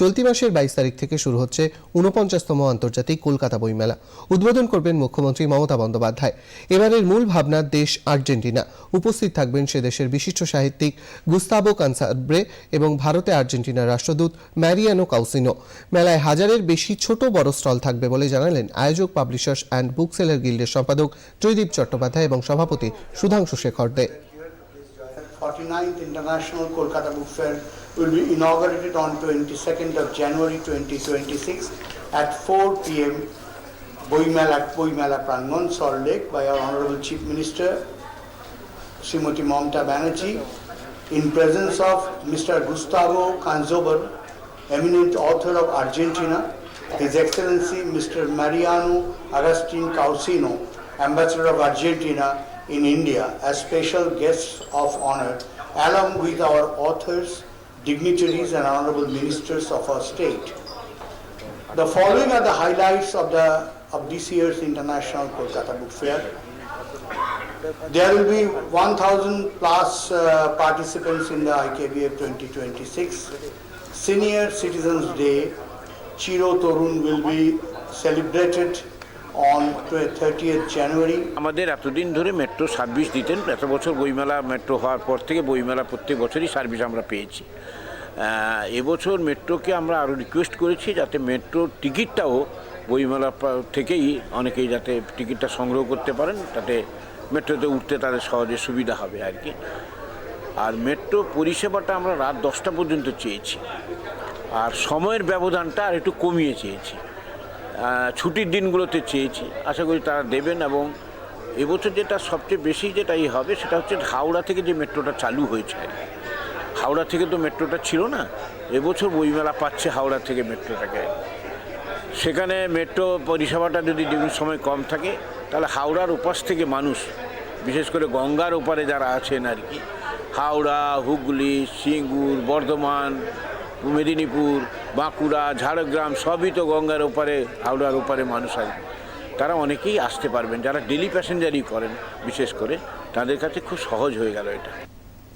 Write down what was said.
চলতি মাসের বাইশ তারিখ থেকে শুরু হচ্ছে ঊনপঞ্চাশতম আন্তর্জাতিক কলকাতা বইমেলা। উদ্বোধন করবেন মুখ্যমন্ত্রী মমতা বন্দ্যোপাধ্যায়। এবারের মূল ভাবনা দেশ আর্জেন্টিনা। উপস্থিত থাকবেন সে দেশের বিশিষ্ট সাহিত্যিক গুস্তাবো কানসাব্রে এবং ভারতে আর্জেন্টিনার রাষ্ট্রদূত ম্যারিয়ানো কাউসিনো। মেলায় হাজারের বেশি ছোট বড় স্টল থাকবে বলে জানালেন আয়োজক পাবলিশার্স অ্যান্ড বুকসেলার গিল্ডের সম্পাদক জয়দীপ চট্টোপাধ্যায় এবং সভাপতি সুধাংশু শেখর দে। 49th International Kolkata Book Fair will be inaugurated on 22nd of January 2026 at 4 p.m. Boimela Prangon, Salt Lake by our Honorable Chief Minister Srimati Mamta Banerjee in presence of Mr. Gustavo Kanzober, eminent author of Argentina, His Excellency Mr. Mariano Agustin Causino, Ambassador of Argentina in India as special guests of honor, along with our authors, dignitaries and honorable ministers of our state. The following are the highlights of the of this year's International Kolkata Book Fair. There will be 1,000 plus uh, participants in the IKBF 2026. Senior Citizens Day, Chiro Torun will be celebrated on 30th January. আমাদের এতদিন ধরে metro service দিতেন, এত বছর বইমেলা metro হওয়ার পর থেকে বইমেলা প্রত্যেক বছরই সার্ভিস আমরা পেয়েছি। এবছর মেট্রোকে আমরা আরও রিকোয়েস্ট করেছি যাতে মেট্রোর টিকিটটাও বইমেলা থেকেই অনেকেই যাতে টিকিটটা সংগ্রহ করতে পারেন, তাতে মেট্রোতে উঠতে তাদের সহজে সুবিধা হবে আর কি। আর মেট্রো পরিষেবাটা আমরা রাত দশটা পর্যন্ত চেয়েছি। আর সময়ের ব্যবধানটা আর একটু কমিয়ে চেয়েছি। ছুটির দিনগুলোতে চেয়েছি। আশা করি তারা দেবেন এবং এবছর যেটা সবচেয়ে বেশি যেটাই হবে সেটা হচ্ছে হাওড়া থেকে যে মেট্রোটা চালু হয়েছে। হাওড়া থেকে তো মেট্রোটা ছিল না, এবছর বইমেলা পাচ্ছে হাওড়া থেকে মেট্রোটাকে। সেখানে মেট্রো পরিষেবাটা যদি বিভিন্ন সময় কম থাকে, তাহলে হাওড়ার উপাস থেকে মানুষ, বিশেষ করে গঙ্গার ওপারে যারা আছেন আর কি, হাওড়া, হুগলি, সিঙ্গুর, বর্ধমান, মেদিনীপুর বাঁকুড়া, ঝাড়গ্রাম, সবই তো গঙ্গার ওপারে, হাওড়ার ওপারে মানুষ আসবে। তারা অনেকেই আসতে পারবেন, যারা ডেলি প্যাসেঞ্জারই করেন, বিশেষ করে, তাদের কাছে খুব সহজ হয়ে গেল এটা।